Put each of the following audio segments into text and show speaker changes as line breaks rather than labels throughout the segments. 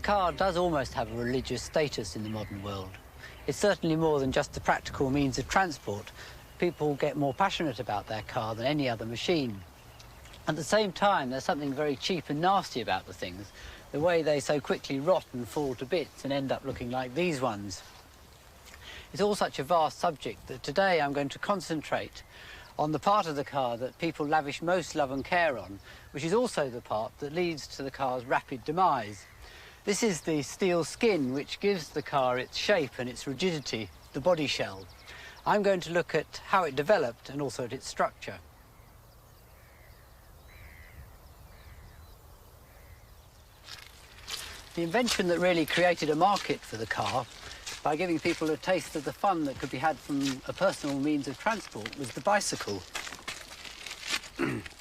car does almost have a religious status in the modern world. It's certainly more than just a practical means of transport. People get more passionate about their car than any other machine. At the same time, there's something very cheap and nasty about the things, the way they so quickly rot and fall to bits and end up looking like these ones. It's all such a vast subject that today I'm going to concentrate on the part of the car that people lavish most love and care on, which is also the part that leads to the car's rapid demise. This is the steel skin which gives the car its shape and its rigidity, the body shell. I'm going to look at how it developed and also at its structure. The invention that really created a market for the car by giving people a taste of the fun that could be had from a personal means of transport was the bicycle.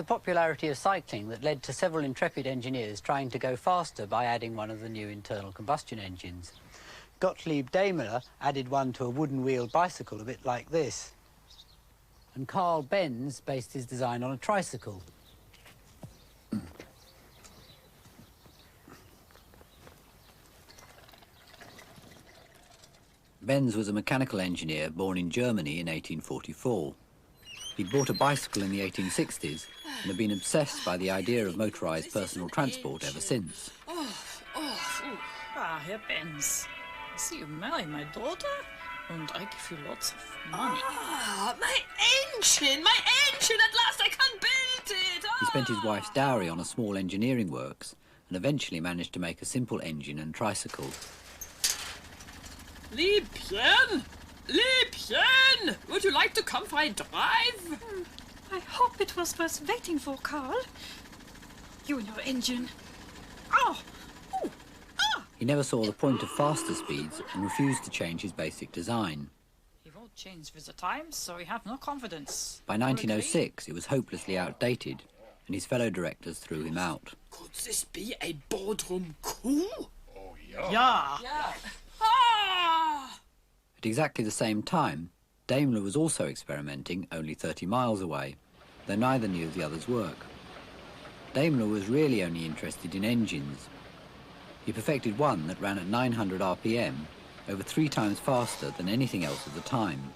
the popularity of cycling that led to several intrepid engineers trying to go faster by adding one of the new internal combustion engines. Gottlieb Daimler added one to a wooden-wheeled bicycle a bit like this. And Carl Benz based his design on a tricycle. Benz was a mechanical engineer born in Germany in 1844. He'd bought a bicycle in the 1860s and had been obsessed by the idea of motorised personal transport ever since.
Oh, oh, ah, Herr Benz. I see you marry my daughter, and I give you lots of money.
Ah, my engine, my engine! At last I can build it!
He spent his wife's dowry on a small engineering works and eventually managed to make a simple engine and tricycle.
Liebchen! Liebchen! Would you like to come for a drive?
Hmm, I hope it was worth waiting for, Carl. You and your engine. Oh! Ooh. Ah!
He never saw the point of faster speeds and refused to change his basic design.
He won't change with the times, so we have no confidence.
By 1906, it was hopelessly outdated, and his fellow directors threw him out.
Could this be a boardroom coup?
Oh, yeah. Yeah. yeah.
At exactly the same time, Daimler was also experimenting only 30 miles away, though neither knew of the other's work. Daimler was really only interested in engines. He perfected one that ran at 900 RPM, over three times faster than anything else at the time.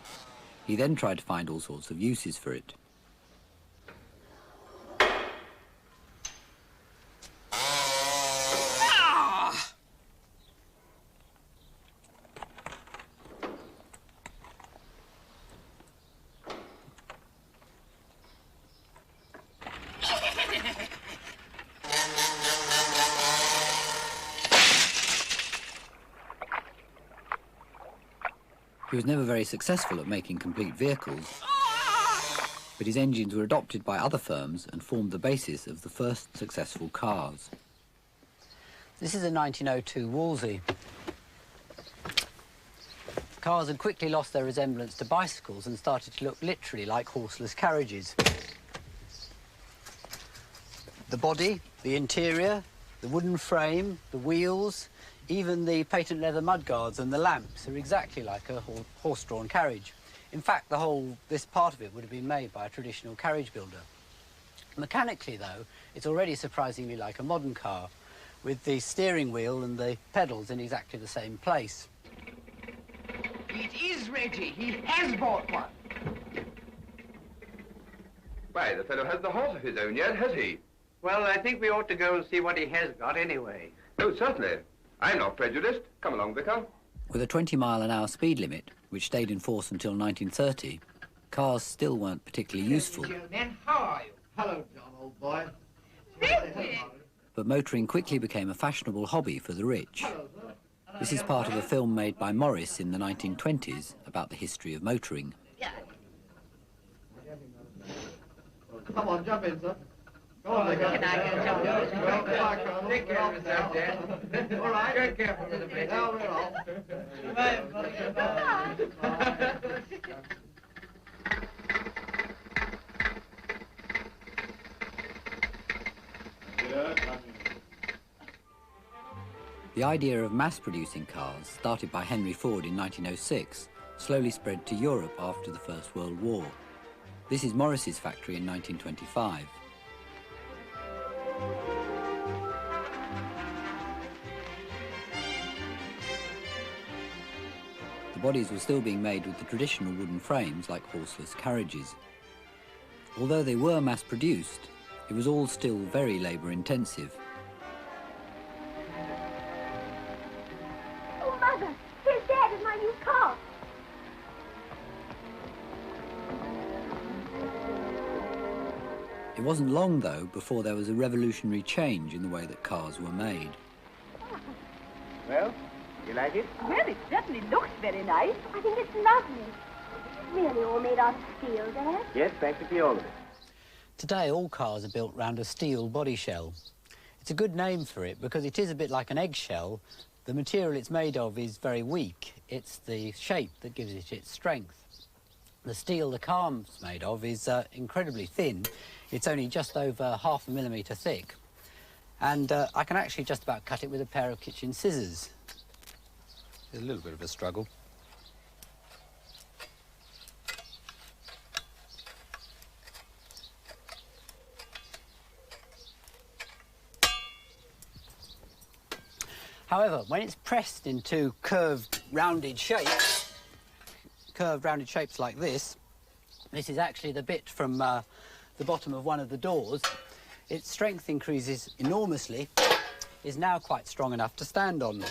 He then tried to find all sorts of uses for it. Was never very successful at making complete vehicles, but his engines were adopted by other firms and formed the basis of the first successful cars. This is a 1902 Wolseley. Cars had quickly lost their resemblance to bicycles and started to look literally like horseless carriages. The body, the interior, the wooden frame, the wheels, even the patent leather mudguards and the lamps are exactly like a horse-drawn carriage. In fact, the whole, this part of it would have been made by a traditional carriage builder. Mechanically, though, it's already surprisingly like a modern car, with the steering wheel and the pedals in exactly the same place.
It is ready. He has bought one.
Why, the fellow has the horse of his own yet, has he?
Well, I think we ought to go and see what he has got anyway.
Oh, certainly. I'm not prejudiced. Come along, Vicar.
With a 20 mile an hour speed limit, which stayed in force until 1930, cars still weren't particularly useful.
Men, how are you? Hello, John, old boy.
But motoring quickly became a fashionable hobby for the rich. This is part of a film made by Morris in the 1920s about the history of motoring.
Come on, jump in, sir. Go on, Can I get John? Take care of yourself, Dad. All right. Get careful with the baby. No, we're all.
The idea of mass producing cars, started by Henry Ford in 1906, slowly spread to Europe after the First World War. This is Morris's factory in 1925. Bodies were still being made with the traditional wooden frames like horseless carriages. Although they were mass produced, it was all still very labour intensive.
Oh, Mother, here's Dad in my new car.
It wasn't long, though, before there was a revolutionary change in the way that cars were made.
Well, you like it?
Well, it certainly looks very nice. I think it's lovely. It's really all made out of steel, Dad?
Yes, practically all of it.
Today, all cars are built round a steel body shell. It's a good name for it because it is a bit like an eggshell. The material it's made of is very weak. It's the shape that gives it its strength. The steel the car's made of is uh, incredibly thin. It's only just over half a millimetre thick. And uh, I can actually just about cut it with a pair of kitchen scissors. A little bit of a struggle. However, when it's pressed into curved, rounded shapes, curved, rounded shapes like this, this is actually the bit from uh, the bottom of one of the doors. Its strength increases enormously, is now quite strong enough to stand on.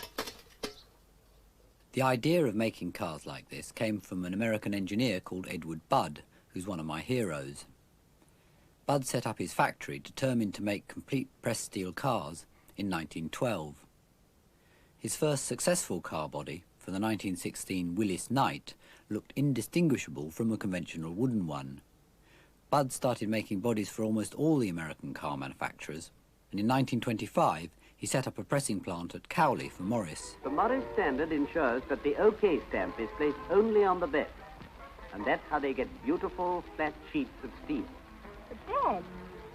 The idea of making cars like this came from an American engineer called Edward Budd, who's one of my heroes. Budd set up his factory determined to make complete pressed steel cars in 1912. His first successful car body, for the 1916 Willis Knight, looked indistinguishable from a conventional wooden one. Budd started making bodies for almost all the American car manufacturers, and in 1925 he set up a pressing plant at Cowley for Morris.
The Morris standard ensures that the OK stamp is placed only on the bed. And that's how they get beautiful, flat sheets of steel.
But, Dad,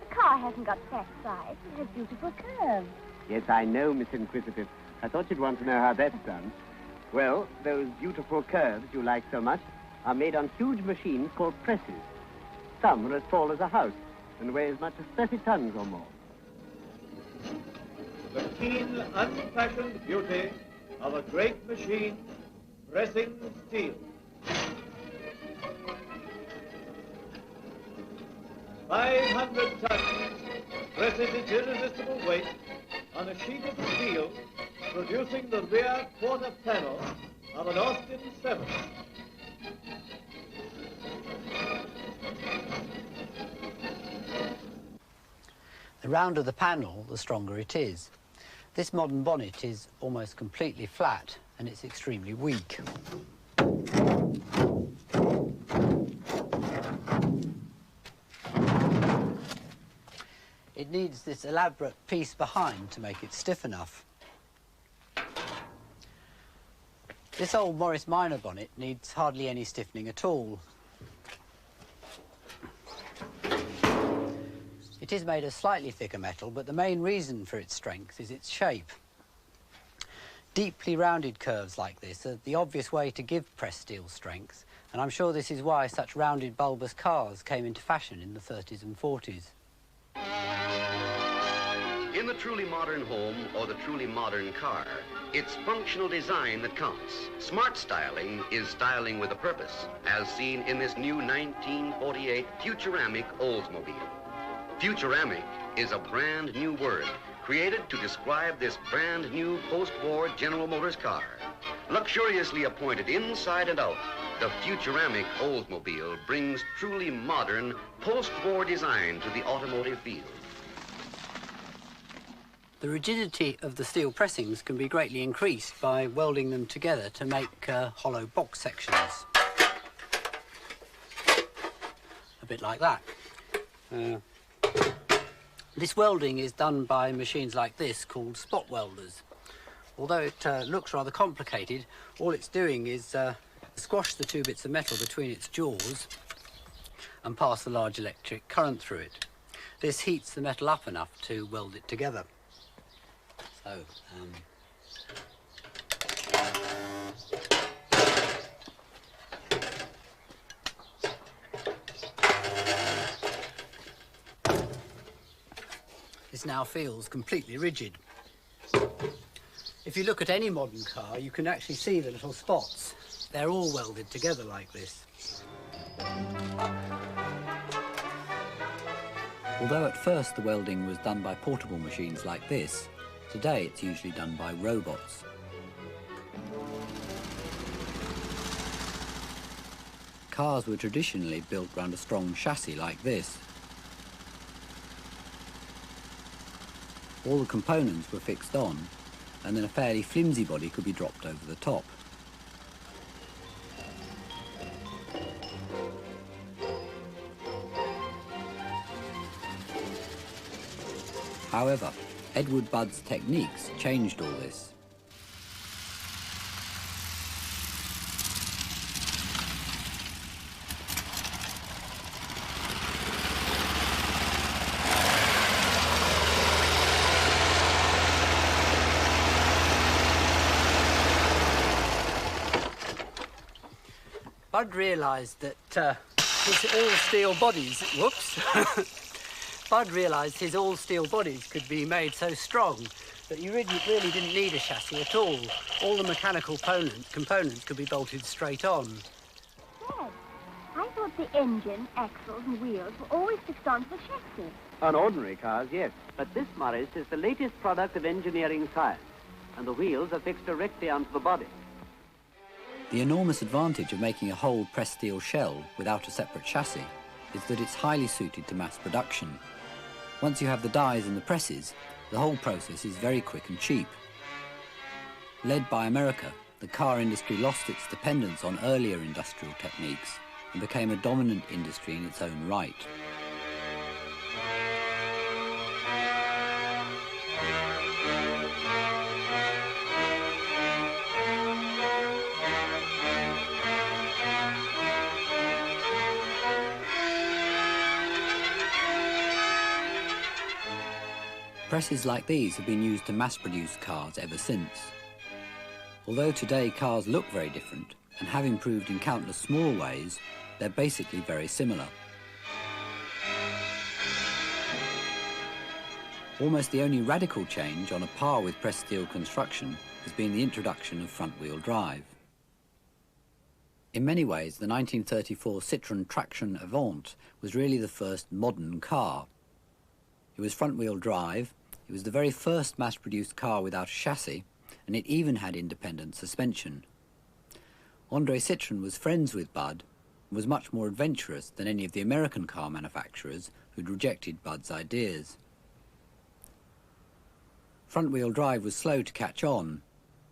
the car hasn't got flat sides. It has beautiful curves.
Yes, I know, Miss Inquisitive. I thought you'd want to know how that's done. Well, those beautiful curves you like so much are made on huge machines called presses. Some are as tall as a house and weigh as much as 30 tons or more.
The keen, unfashioned beauty of a great machine pressing steel. Five hundred tons presses its irresistible weight on a sheet of steel producing the rear quarter panel of an Austin 7.
The rounder the panel, the stronger it is. This modern bonnet is almost completely flat and it's extremely weak. It needs this elaborate piece behind to make it stiff enough. This old Morris Minor bonnet needs hardly any stiffening at all. It is made of slightly thicker metal, but the main reason for its strength is its shape. Deeply rounded curves like this are the obvious way to give pressed steel strength, and I'm sure this is why such rounded bulbous cars came into fashion in the 30s and 40s.
In the truly modern home or the truly modern car, it's functional design that counts. Smart styling is styling with a purpose, as seen in this new 1948 Futuramic Oldsmobile. Futuramic is a brand new word created to describe this brand new post-war General Motors car. Luxuriously appointed inside and out, the Futuramic Oldsmobile brings truly modern post-war design to the automotive field.
The rigidity of the steel pressings can be greatly increased by welding them together to make uh, hollow box sections. A bit like that. Uh, this welding is done by machines like this called spot welders. Although it uh, looks rather complicated, all it's doing is uh, squash the two bits of metal between its jaws and pass a large electric current through it. This heats the metal up enough to weld it together. So, um,
now feels completely rigid. If you look at any modern car, you can actually see the little spots. They're all welded together like this. Although at first the welding was done by portable machines like this, today it's usually done by robots. Cars were traditionally built around a strong chassis like this. All the components were fixed on, and then a fairly flimsy body could be dropped over the top. However, Edward Budd's techniques changed all this. Budd realised that uh, his all-steel bodies, whoops, Budd realised his all-steel bodies could be made so strong that you really, really didn't need a chassis at all. All the mechanical component, components could be bolted straight on.
Dad, I thought the engine, axles, and wheels were always fixed onto the chassis.
On ordinary cars, yes. But this, Morris, is the latest product of engineering science. And the wheels are fixed directly onto the body.
The enormous advantage of making a whole pressed steel shell without a separate chassis is that it's highly suited to mass production. Once you have the dies and the presses, the whole process is very quick and cheap. Led by America, the car industry lost its dependence on earlier industrial techniques and became a dominant industry in its own right. Presses like these have been used to mass-produce cars ever since. Although today cars look very different and have improved in countless small ways, they're basically very similar. Almost the only radical change on a par with pressed steel construction has been the introduction of front-wheel drive. In many ways, the 1934 Citroën Traction Avant was really the first modern car. It was front-wheel drive, it was the very first mass-produced car without a chassis, and it even had independent suspension. Andre Citroën was friends with Budd and was much more adventurous than any of the American car manufacturers who'd rejected Budd's ideas. Front-wheel drive was slow to catch on.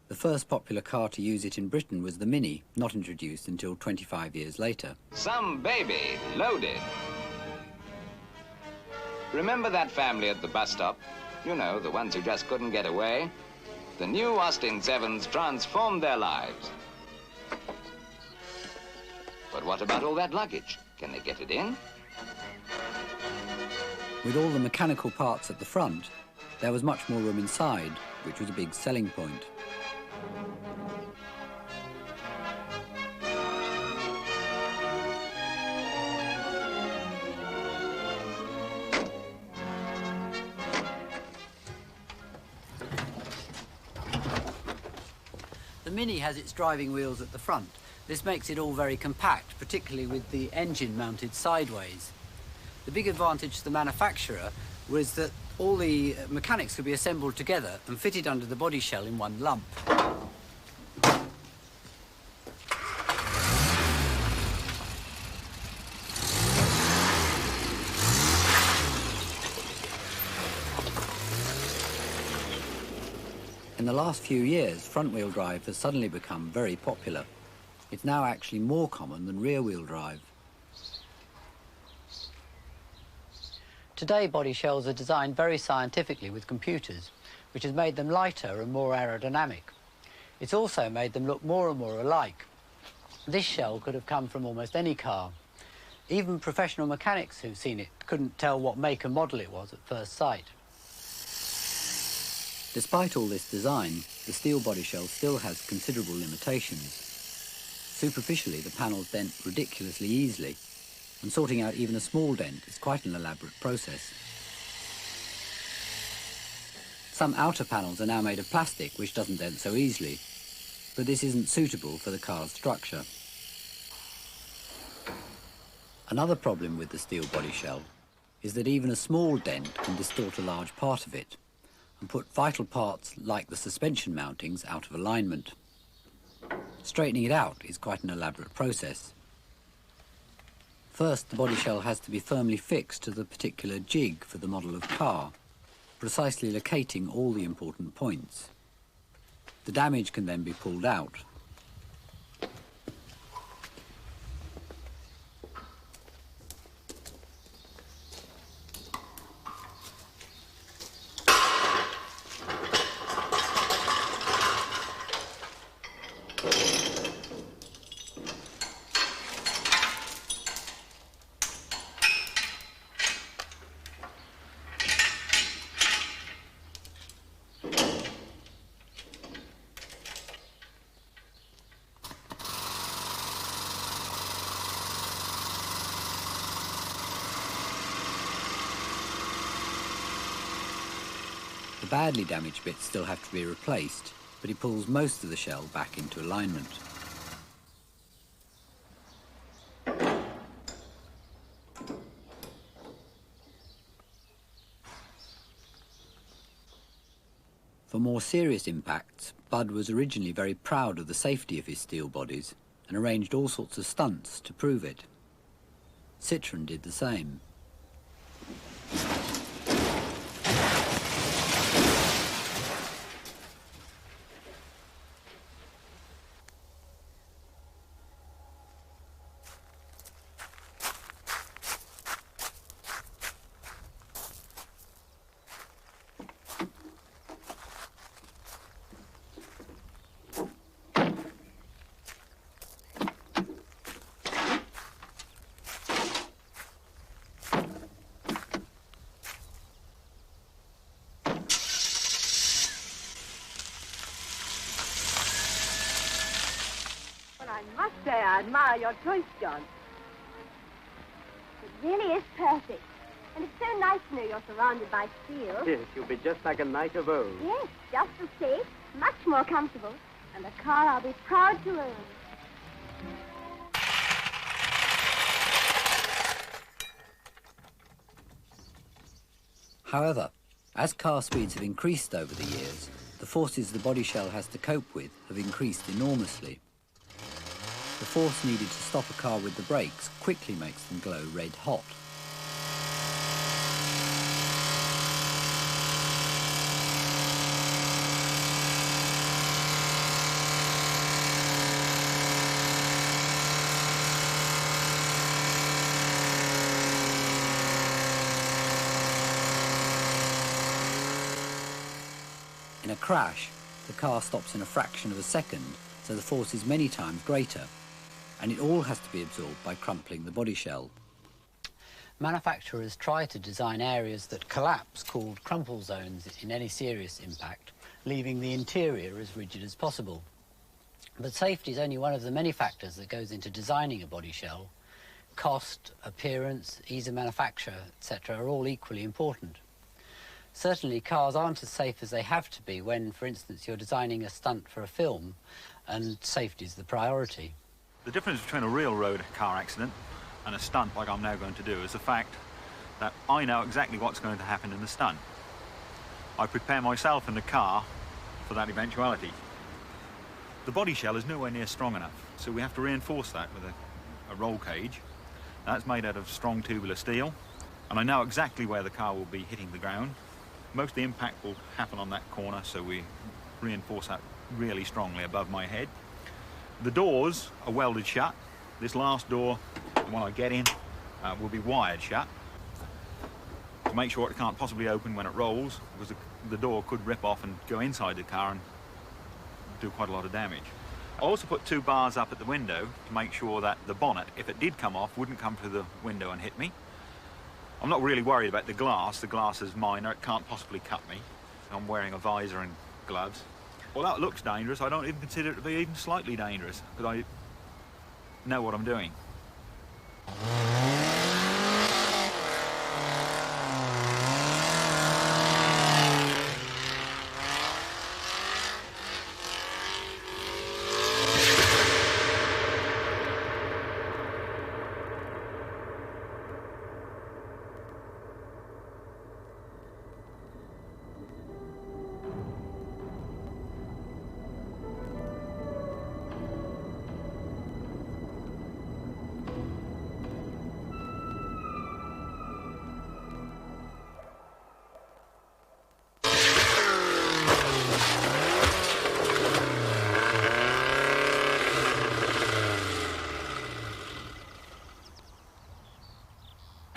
The first popular car to use it in Britain was the Mini, not introduced until 25 years later.
Some baby loaded. Remember that family at the bus stop? You know, the ones who just couldn't get away. The new Austin Sevens transformed their lives. But what about all that luggage? Can they get it in?
With all the mechanical parts at the front, there was much more room inside, which was a big selling point. Mini has its driving wheels at the front. This makes it all very compact, particularly with the engine mounted sideways. The big advantage to the manufacturer was that all the mechanics could be assembled together and fitted under the body shell in one lump. Last few years, front-wheel drive has suddenly become very popular. It's now actually more common than rear-wheel drive. Today, body shells are designed very scientifically with computers, which has made them lighter and more aerodynamic. It's also made them look more and more alike. This shell could have come from almost any car. Even professional mechanics who've seen it couldn't tell what make and model it was at first sight. Despite all this design, the steel body shell still has considerable limitations. Superficially, the panels dent ridiculously easily, and sorting out even a small dent is quite an elaborate process. Some outer panels are now made of plastic, which doesn't dent so easily, but this isn't suitable for the car's structure. Another problem with the steel body shell is that even a small dent can distort a large part of it and put vital parts like the suspension mountings out of alignment. Straightening it out is quite an elaborate process. First, the body shell has to be firmly fixed to the particular jig for the model of car, precisely locating all the important points. The damage can then be pulled out. The badly damaged bits still have to be replaced, but he pulls most of the shell back into alignment. For more serious impacts, Bud was originally very proud of the safety of his steel bodies and arranged all sorts of stunts to prove it. Citroën did the same.
Well, I must say I admire your choice, John. It really is perfect. And it's so nice to know you're surrounded by steel.
Yes, you'll be just like a knight of old.
Yes, just as safe, much more comfortable, and a car I'll be proud to own.
However, as car speeds have increased over the years, the forces the body shell has to cope with have increased enormously. The force needed to stop a car with the brakes quickly makes them glow red hot. In a crash, the car stops in a fraction of a second, so the force is many times greater, and it all has to be absorbed by crumpling the body shell. Manufacturers try to design areas that collapse, called crumple zones, in any serious impact, leaving the interior as rigid as possible. But safety is only one of the many factors that goes into designing a body shell. Cost, appearance, ease of manufacture, etc. are all equally important. Certainly cars aren't as safe as they have to be when, for instance, you're designing a stunt for a film and safety is the priority.
The difference between a real road car accident and a stunt like I'm now going to do is the fact that I know exactly what's going to happen in the stunt. I prepare myself and the car for that eventuality. The body shell is nowhere near strong enough, so we have to reinforce that with a, a roll cage. That's made out of strong tubular steel, and I know exactly where the car will be hitting the ground. Most of the impact will happen on that corner, so we reinforce that really strongly above my head. The doors are welded shut. This last door, the one I get in, uh, will be wired shut to make sure it can't possibly open when it rolls, because the, the door could rip off and go inside the car and do quite a lot of damage. I also put two bars up at the window to make sure that the bonnet, if it did come off, wouldn't come through the window and hit me. I'm not really worried about the glass. The glass is minor. It can't possibly cut me. I'm wearing a visor and gloves. Well, that looks dangerous. I don't even consider it to be even slightly dangerous because I know what I'm doing.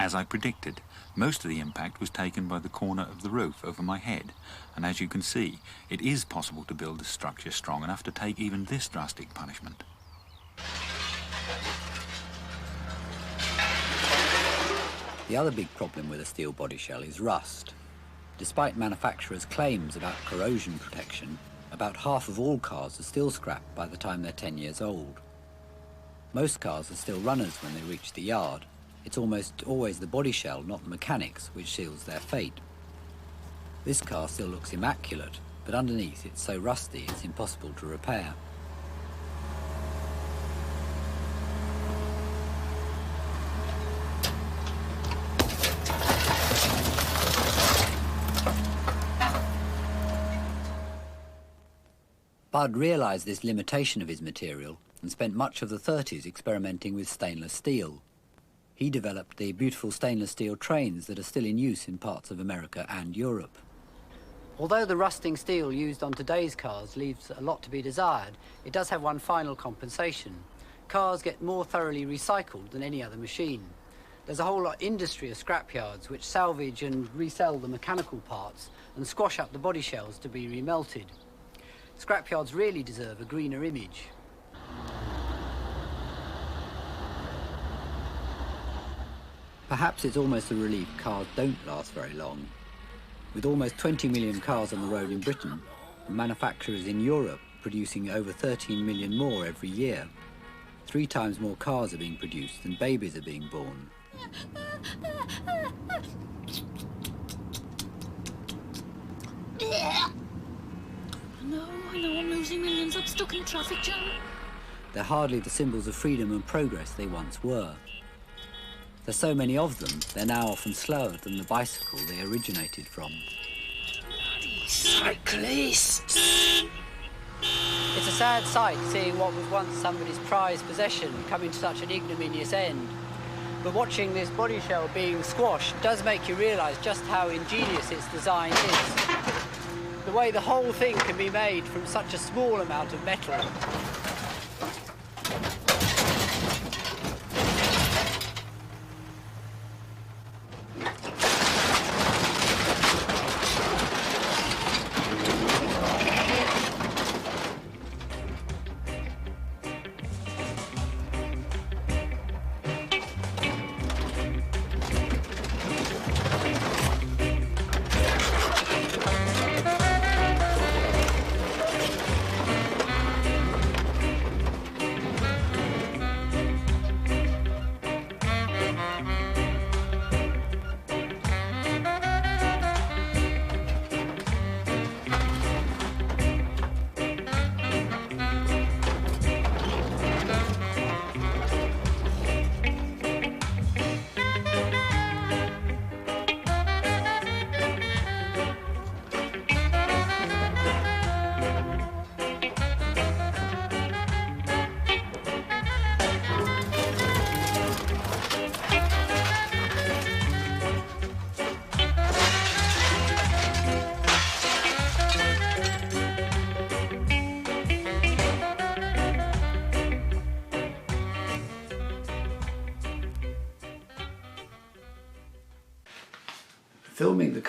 As I predicted, most of the impact was taken by the corner of the roof over my head, and as you can see, it is possible to build a structure strong enough to take even this drastic punishment.
The other big problem with a steel body shell is rust. Despite manufacturers' claims about corrosion protection, about half of all cars are still scrapped by the time they're 10 years old. Most cars are still runners when they reach the yard. It's almost always the body shell, not the mechanics, which seals their fate. This car still looks immaculate, but underneath it's so rusty it's impossible to repair. Bud realised this limitation of his material and spent much of the 30s experimenting with stainless steel. He developed the beautiful stainless steel trains that are still in use in parts of America and Europe. Although the rusting steel used on today's cars leaves a lot to be desired, it does have one final compensation. Cars get more thoroughly recycled than any other machine. There's a whole lot industry of scrapyards which salvage and resell the mechanical parts and squash up the body shells to be remelted. Scrapyards really deserve a greener image. Perhaps it's almost a relief cars don't last very long. With almost 20 million cars on the road in Britain, and manufacturers in Europe producing over 13 million more every year, three times more cars are being produced than babies are being born.
No, I know I'm losing millions. I'm stuck in traffic jam.
They're hardly the symbols of freedom and progress they once were. There's so many of them, they're now often slower than the bicycle they originated from.
Bloody Cyclists!
It's a sad sight seeing what was once somebody's prized possession coming to such an ignominious end. But watching this body shell being squashed does make you realise just how ingenious its design is. The way the whole thing can be made from such a small amount of metal.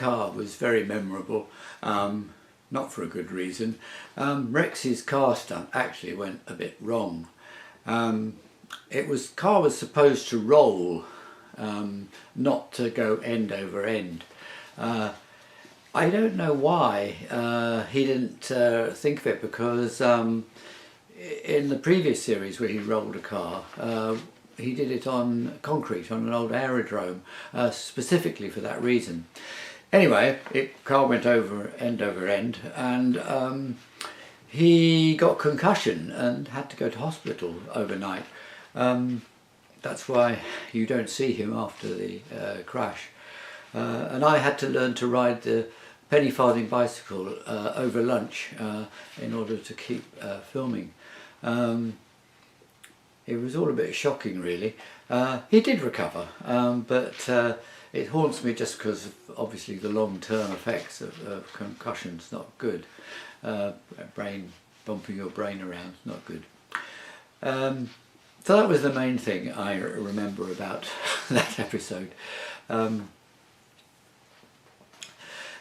Car was very memorable, um, not for a good reason. Um, Rex's car stunt actually went a bit wrong. Um, it was car was supposed to roll, um, not to go end over end. Uh, I don't know why uh, he didn't uh, think of it because um, in the previous series where he rolled a car, uh, he did it on concrete on an old aerodrome uh, specifically for that reason. Anyway, it car went over end over end and um, he got concussion and had to go to hospital overnight. Um, that's why you don't see him after the uh, crash. Uh, and I had to learn to ride the penny farthing bicycle uh, over lunch uh, in order to keep uh, filming. Um, it was all a bit shocking really. Uh, he did recover, um, but it haunts me just because obviously the long-term effects of, of concussion's not good. Uh, brain, bumping your brain around not good. Um, so that was the main thing I remember about that episode. Um,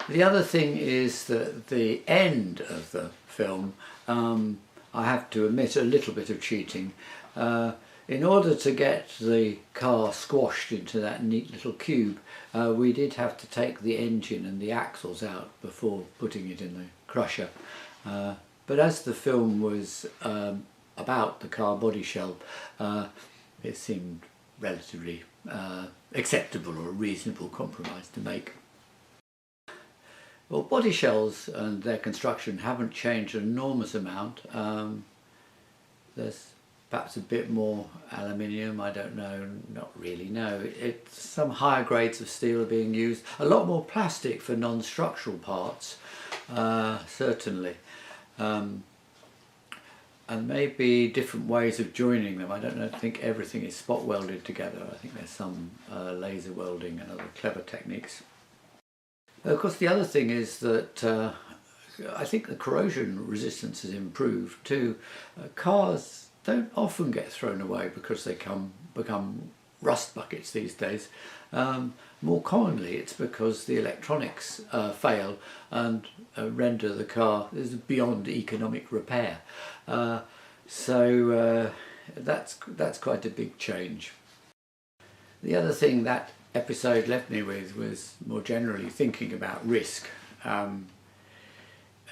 the other thing is that the end of the film, um, I have to admit a little bit of cheating. Uh, in order to get the car squashed into that neat little cube, uh, we did have to take the engine and the axles out before putting it in the crusher. Uh, but as the film was um, about the car body shell, uh, it seemed relatively uh, acceptable or a reasonable compromise to make. Well, body shells and their construction haven't changed an enormous amount. Um, there's perhaps a bit more aluminium, I don't know, not really, no. It's some higher grades of steel are being used. A lot more plastic for non-structural parts, uh, certainly. Um, and maybe different ways of joining them. I don't know, I think everything is spot welded together. I think there's some uh, laser welding and other clever techniques. Of course, the other thing is that uh, I think the corrosion resistance has improved too. Uh, cars don't often get thrown away because they come become rust buckets these days. Um, more commonly, it's because the electronics uh, fail and uh, render the car is beyond economic repair. Uh, so uh, that's that's quite a big change. The other thing that episode left me with was more generally thinking about risk. Um,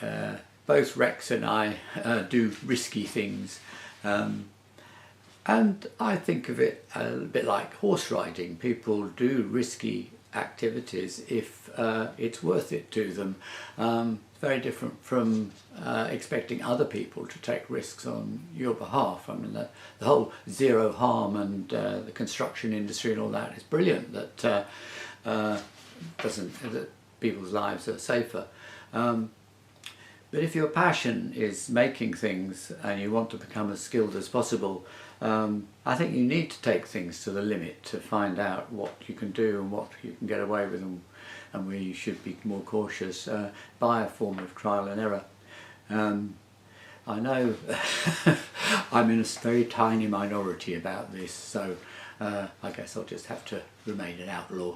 uh, both Rex and I uh, do risky things. Um, and I think of it a bit like horse riding. People do risky activities if uh, it's worth it to them. Um, very different from uh, expecting other people to take risks on your behalf. I mean, the, the whole zero harm and uh, the construction industry and all that is brilliant. That uh, uh, doesn't that people's lives are safer. Um, but if your passion is making things and you want to become as skilled as possible, um, I think you need to take things to the limit to find out what you can do and what you can get away with and, and where you should be more cautious uh, by a form of trial and error. Um, I know I'm in a very tiny minority about this, so uh, I guess I'll just have to remain an outlaw.